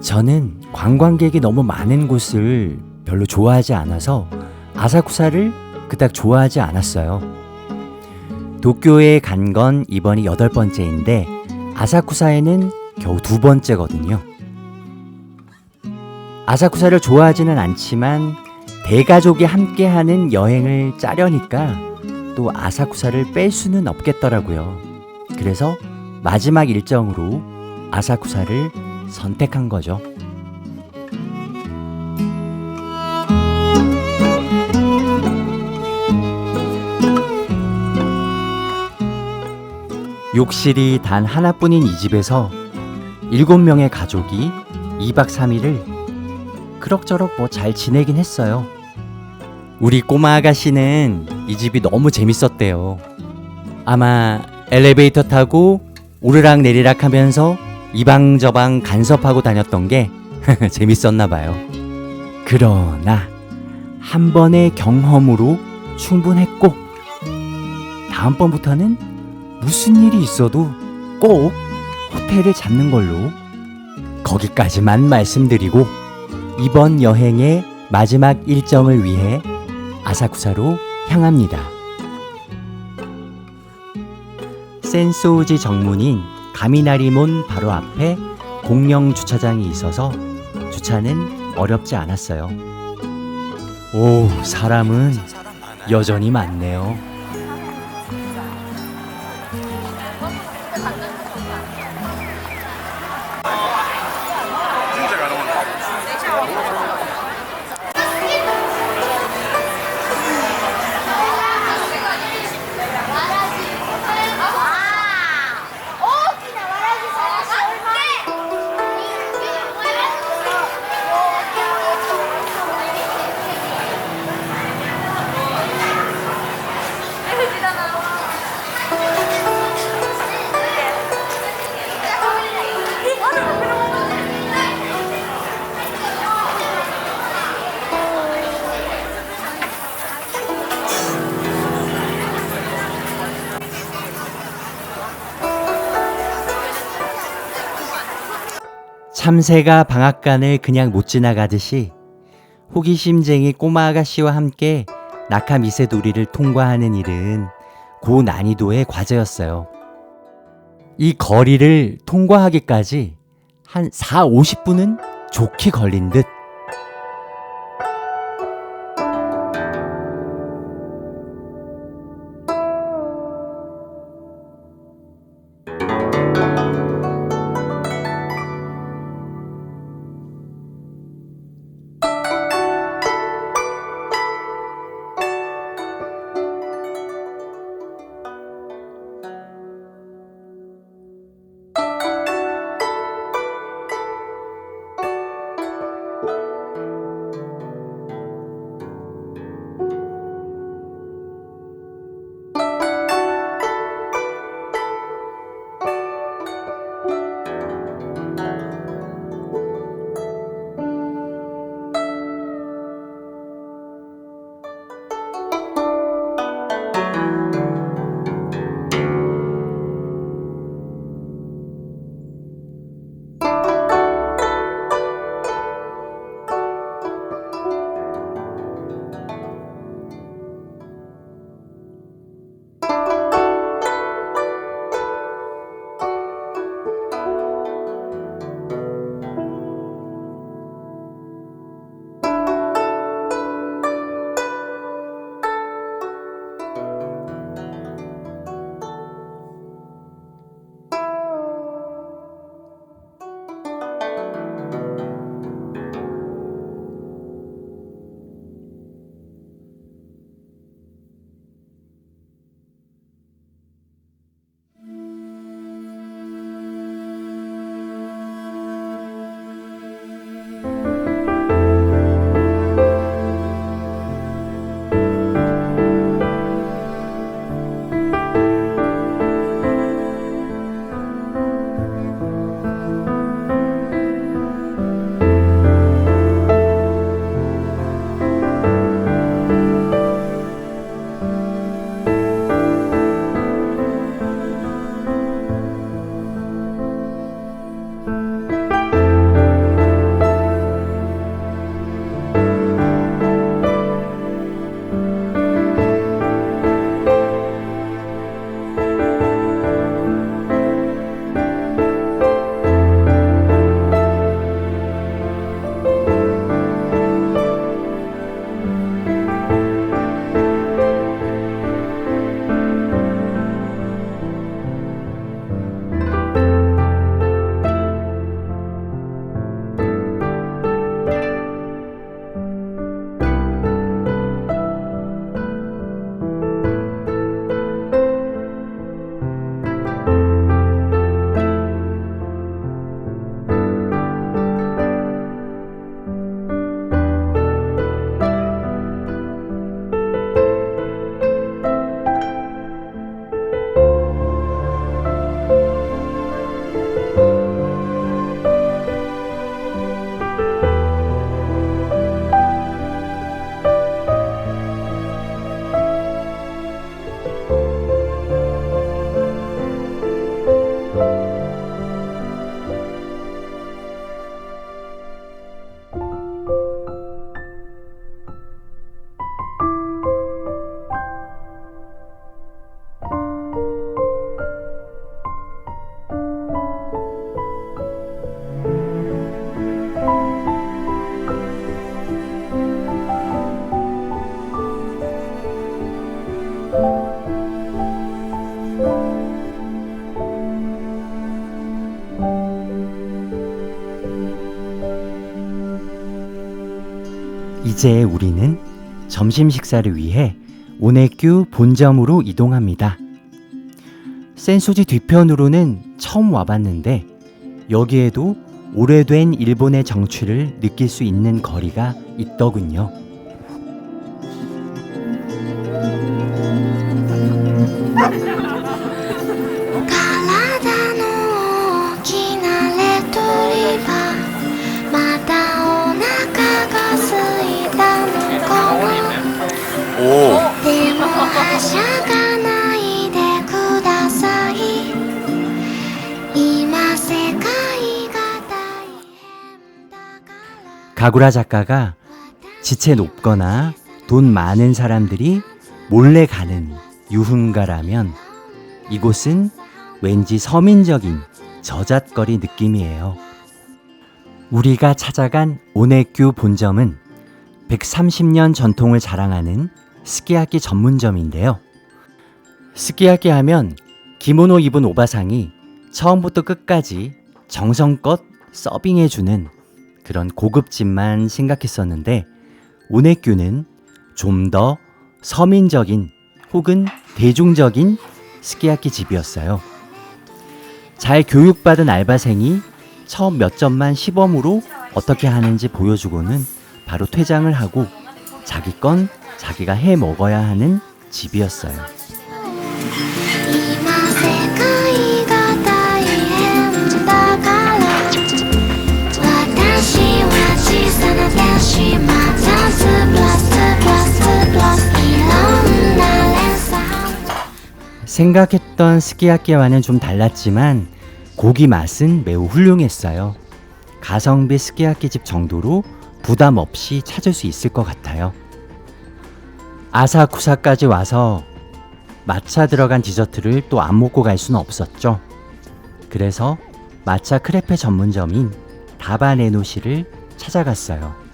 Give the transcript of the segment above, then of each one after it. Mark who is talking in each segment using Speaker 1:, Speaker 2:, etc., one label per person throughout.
Speaker 1: 저는 관광객이 너무 많은 곳을 별로 좋아하지 않아서 아사쿠사를 그닥 좋아하지 않았어요. 도쿄에 간 건 이번이 여덟 번째인데 아사쿠사에는 겨우 두 번째거든요. 아사쿠사를 좋아하지는 않지만 대가족이 함께하는 여행을 짜려니까 또 아사쿠사를 뺄 수는 없겠더라고요. 그래서 마지막 일정으로 아사쿠사를 선택한 거죠. 욕실이 단 하나뿐인 이 집에서 일곱 명의 가족이 2박 3일을 그럭저럭 뭐 잘 지내긴 했어요. 우리 꼬마 아가씨는 이 집이 너무 재밌었대요. 아마 엘리베이터 타고 오르락 내리락 하면서 이방저방 간섭하고 다녔던 게 재밌었나 봐요. 그러나 한 번의 경험으로 충분했고 다음번부터는 무슨 일이 있어도 꼭 호텔을 잡는 걸로 거기까지만 말씀드리고 이번 여행의 마지막 일정을 위해 아사쿠사로 향합니다. 센소우지 정문인 가미나리몬 바로 앞에 공영 주차장이 있어서 주차는 어렵지 않았어요. 오, 사람은 여전히 많네요. 참새가 방앗간을 그냥 못 지나가듯이 호기심쟁이 꼬마 아가씨와 함께 낙하 미세도리를 통과하는 일은 고난이도의 과제였어요. 이 거리를 통과하기까지 한 4, 50분은 좋게 걸린 듯 이제 우리는 점심 식사를 위해 오네큐 본점으로 이동합니다. 센소지 뒤편으로는 처음 와봤는데 여기에도 오래된 일본의 정취를 느낄 수 있는 거리가 있더군요.「 가구라 작가가 지체 높거나 돈 많은 사람들이 몰래 가는 유흥가라면 이곳은 왠지 서민적인 저잣거리 느낌이에요. 우리가 찾아간 오네큐 본점은 130년 전통을 자랑하는 스키야키 전문점인데요. 스키야키 하면 기모노 입은 오바상이 처음부터 끝까지 정성껏 서빙해주는 그런 고급집만 생각했었는데 오네큐는 좀 더 서민적인 혹은 대중적인 스키야키 집이었어요. 잘 교육받은 알바생이 처음 몇 점만 시범으로 어떻게 하는지 보여주고는 바로 퇴장을 하고 자기 건 자기가 해 먹어야 하는 집이었어요. 생각했던 스키야키와는 좀 달랐지만 고기 맛은 매우 훌륭했어요. 가성비 스키야키 집 정도로 부담 없이 찾을 수 있을 것 같아요. 아사쿠사까지 와서 마차 들어간 디저트를 또 안 먹고 갈 수는 없었죠. 그래서 마차 크레페 전문점인 다바네노시를 찾아갔어요.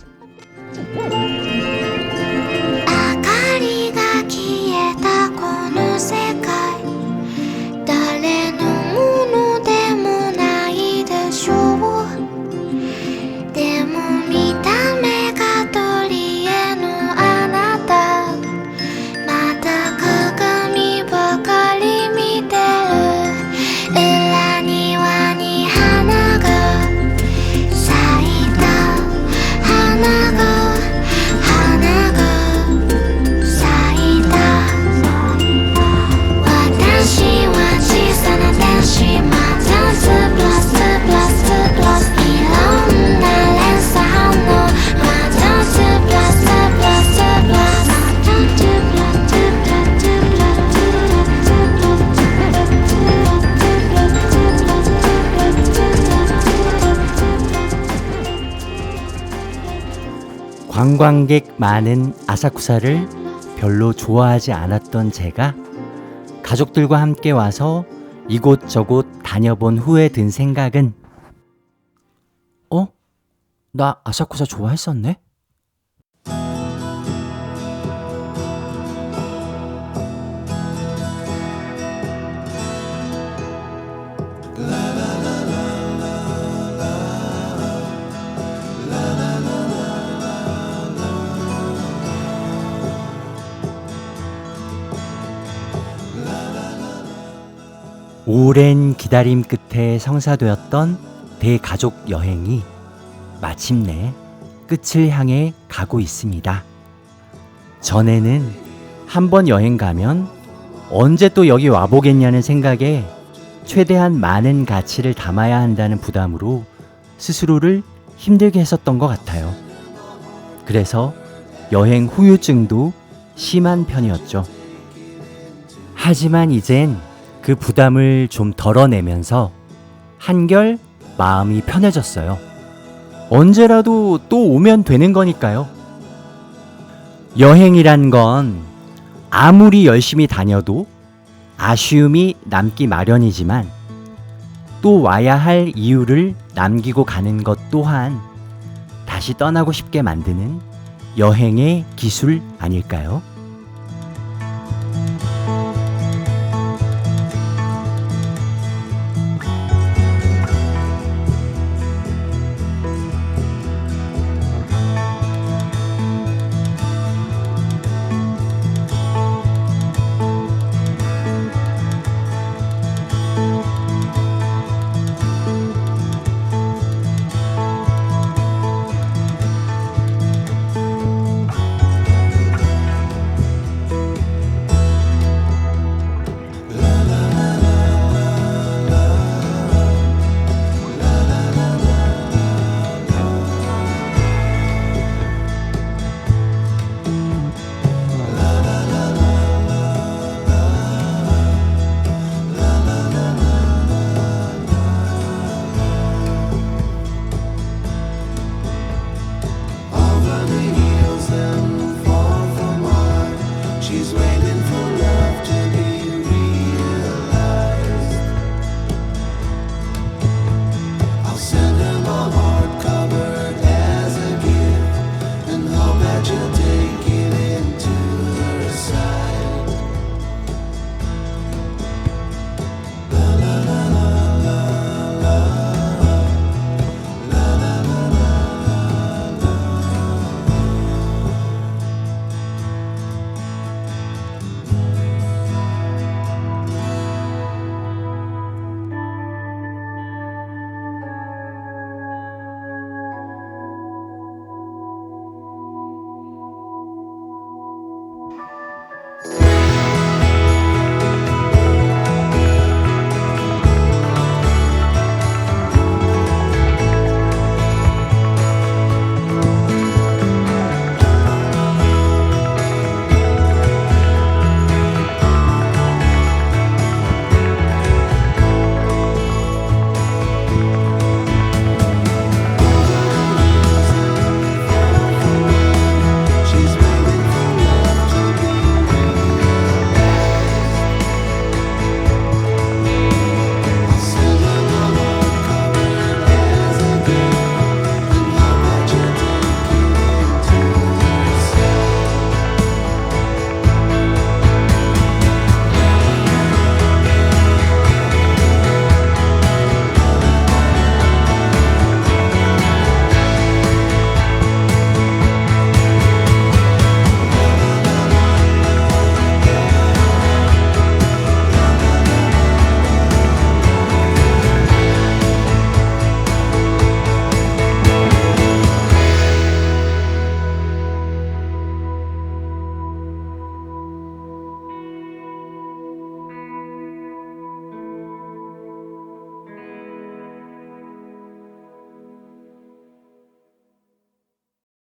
Speaker 1: 관광객 많은 아사쿠사를 별로 좋아하지 않았던 제가 가족들과 함께 와서 이곳저곳 다녀본 후에 든 생각은 어? 나 아사쿠사 좋아했었네? 오랜 기다림 끝에 성사되었던 대가족 여행이 마침내 끝을 향해 가고 있습니다. 전에는 한 번 여행 가면 언제 또 여기 와보겠냐는 생각에 최대한 많은 가치를 담아야 한다는 부담으로 스스로를 힘들게 했었던 것 같아요. 그래서 여행 후유증도 심한 편이었죠. 하지만 이젠 그 부담을 좀 덜어내면서 한결 마음이 편해졌어요. 언제라도 또 오면 되는 거니까요. 여행이란 건 아무리 열심히 다녀도 아쉬움이 남기 마련이지만 또 와야 할 이유를 남기고 가는 것 또한 다시 떠나고 싶게 만드는 여행의 기술 아닐까요?